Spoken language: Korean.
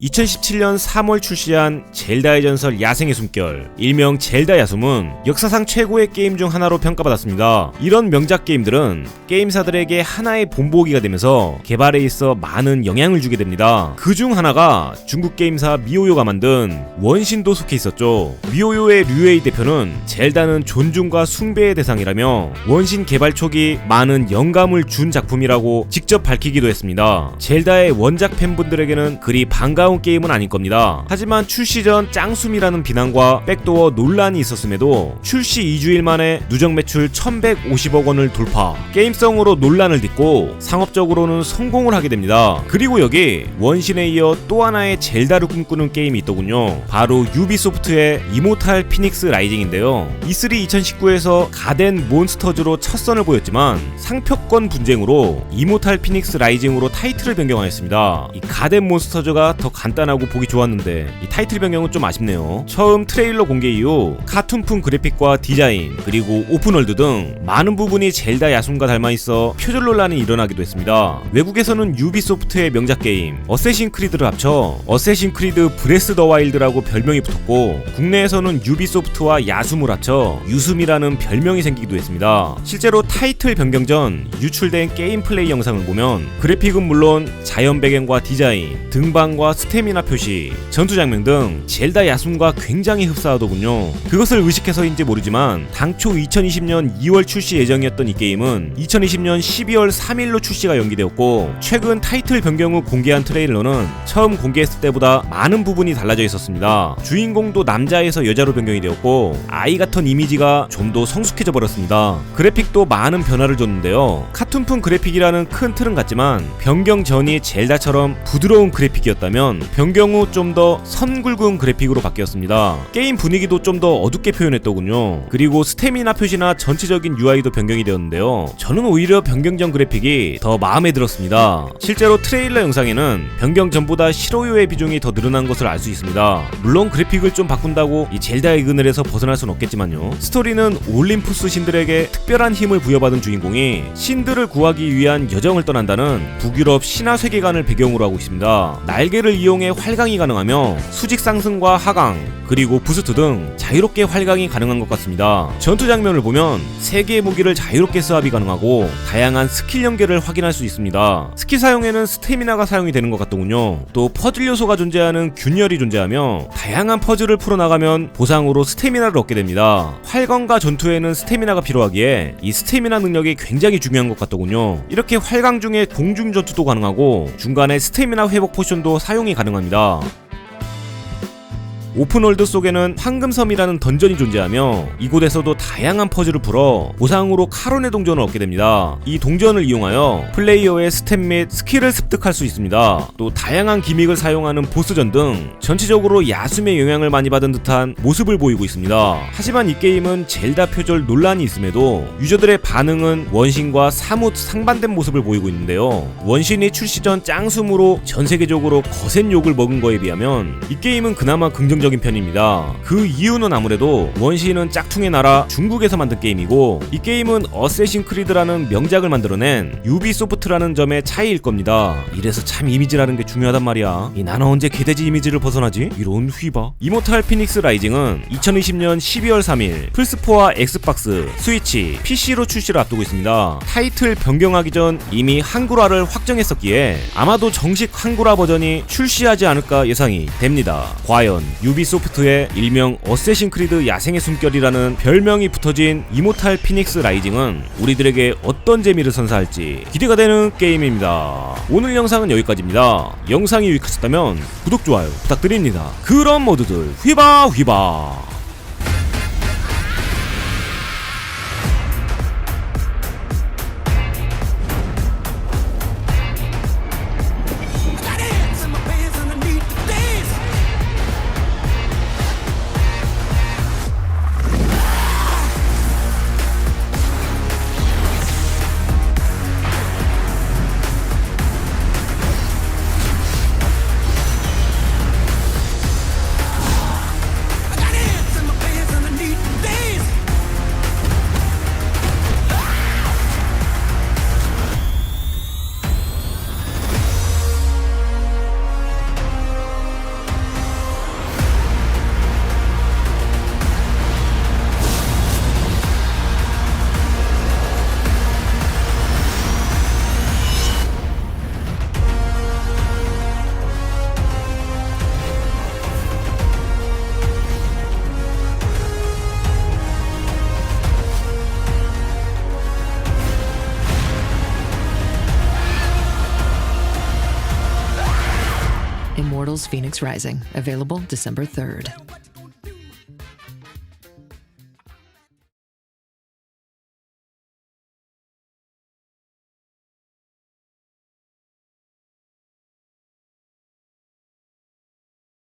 2017년 3월 출시한 젤다의 전설 야생의 숨결, 일명 젤다 야숨은 역사상 최고의 게임 중 하나로 평가받았습니다. 이런 명작 게임들은 게임사들에게 하나의 본보기가 되면서 개발에 있어 많은 영향을 주게 됩니다. 그 중 하나가 중국 게임사 미오요가 만든 원신도 속해 있었죠. 미오요의 류에이 대표는 젤다는 존중과 숭배의 대상이라며 원신 개발 초기 많은 영감을 준 작품이라고 직접 밝히기도 했습니다. 젤다의 원작 팬분들에게는 그리 반가 운 게임은 아닐 겁니다. 하지만 출시 전 짱숨이라는 비난과 백도어 논란이 있었음에도 출시 2주일 만에 누적 매출 1150억 원을 돌파, 게임성으로 논란을 딛고 상업적으로는 성공을 하게 됩니다. 그리고 여기 원신에 이어 또 하나의 젤다를 꿈꾸는 게임이 있더군요. 바로 유비소프트의 이모탈 피닉스 라이징인데요. E3 2019에서 가덴 몬스터즈로 첫 선을 보였지만 상표권 분쟁으로 이모탈 피닉스 라이징으로 타이틀을 변경하였습니다. 이 가덴 몬스터즈가 더 간단하고 보기 좋았는데 이 타이틀 변경은 좀 아쉽네요. 처음 트레일러 공개 이후 카툰풍 그래픽과 디자인 그리고 오픈월드 등 많은 부분이 젤다 야숨과 닮아 있어 표절 논란이 일어나기도 했습니다. 외국에서는 유비소프트의 명작 게임 어쌔신 크리드를 합쳐 어쌔신 크리드 브레스 더 와일드라고 별명이 붙었고 국내에서는 유비소프트와 야숨을 합쳐 유숨이라는 별명이 생기기도 했습니다. 실제로 타이틀 변경 전 유출된 게임 플레이 영상을 보면 그래픽은 물론 자연 배경과 디자인, 등반과 스 태미나 표시, 전투 장면 등 젤다 야숨과 굉장히 흡사하더군요. 그것을 의식해서인지 모르지만 당초 2020년 2월 출시 예정이었던 이 게임은 2020년 12월 3일로 출시가 연기되었고 최근 타이틀 변경 후 공개한 트레일러는 처음 공개했을 때보다 많은 부분이 달라져 있었습니다. 주인공도 남자에서 여자로 변경이 되었고 아이 같은 이미지가 좀 더 성숙해져 버렸습니다. 그래픽도 많은 변화를 줬는데요. 카툰풍 그래픽이라는 큰 틀은 같지만 변경 전이 젤다처럼 부드러운 그래픽이었다면 변경 후 좀 더 선굵은 그래픽으로 바뀌었습니다. 게임 분위기도 좀 더 어둡게 표현했더군요. 그리고 스태미나 표시나 전체적인 UI도 변경이 되었는데요. 저는 오히려 변경 전 그래픽이 더 마음에 들었습니다. 실제로 트레일러 영상에는 변경 전보다 실오요의 비중이 더 늘어난 것을 알 수 있습니다. 물론 그래픽을 좀 바꾼다고 이 젤다의 그늘에서 벗어날 순 없겠지만요. 스토리는 올림푸스 신들에게 특별한 힘을 부여받은 주인공이 신들을 구하기 위한 여정을 떠난다는 북유럽 신화 세계관을 배경으로 하고 있습니다. 날개를 이 용해 활강이 가능하며 수직 상승과 하강 그리고 부스트 등 자유롭게 활강이 가능한 것 같습니다. 전투 장면을 보면 세 개의 무기를 자유롭게 스왑이 가능하고 다양한 스킬 연계를 확인할 수 있습니다. 스킬 사용에는 스태미나가 사용이 되는 것 같더군요. 또 퍼즐 요소가 존재하는 균열이 존재하며 다양한 퍼즐을 풀어나가면 보상으로 스태미나를 얻게 됩니다. 활강과 전투에는 스태미나가 필요하기에 이 스태미나 능력이 굉장히 중요한 것 같더군요. 이렇게 활강 중에 공중 전투도 가능하고 중간에 스태미나 회복 포션도 사용이 가능합니다. 오픈월드 속에는 황금섬이라는 던전이 존재하며 이곳에서도 다양한 퍼즐을 풀어 보상으로 카론의 동전을 얻게 됩니다. 이 동전을 이용하여 플레이어의 스탯 및 스킬을 습득할 수 있습니다. 또 다양한 기믹을 사용하는 보스전 등 전체적으로 야숨의 영향을 많이 받은 듯한 모습을 보이고 있습니다. 하지만 이 게임은 젤다 표절 논란이 있음에도 유저들의 반응은 원신과 사뭇 상반된 모습을 보이고 있는데요. 원신이 출시 전 짱숨으로 전 세계적으로 거센 욕을 먹은 거에 비하면 이 게임은 그나마 긍정적 적인 편입니다. 그 이유는 아무래도 원시는 짝퉁의 나라 중국에서 만든 게임이고 이 게임은 어쌔신 크리드라는 명작을 만들어낸 유비소프트라는 점의 차이일 겁니다. 이래서 참 이미지라는 게 중요하단 말이야. 이 나는 언제 개돼지 이미지를 벗어나지? 이런 휘바. 이모탈 피닉스 라이징은 2020년 12월 3일 플스4와 엑스박스, 스위치, PC로 출시를 앞두고 있습니다. 타이틀 변경하기 전 이미 한글화를 확정했었기에 아마도 정식 한글화 버전이 출시하지 않을까 예상이 됩니다. 과연 유비소프트의 일명 어쌔신 크리드 야생의 숨결이라는 별명이 붙어진 이모탈 피닉스 라이징은 우리들에게 어떤 재미를 선사할지 기대가 되는 게임입니다. 오늘 영상은 여기까지입니다. 영상이 유익하셨다면 구독, 좋아요 부탁드립니다. 그런 모두들 휘바 휘바 Phoenix Rising, available December 3rd.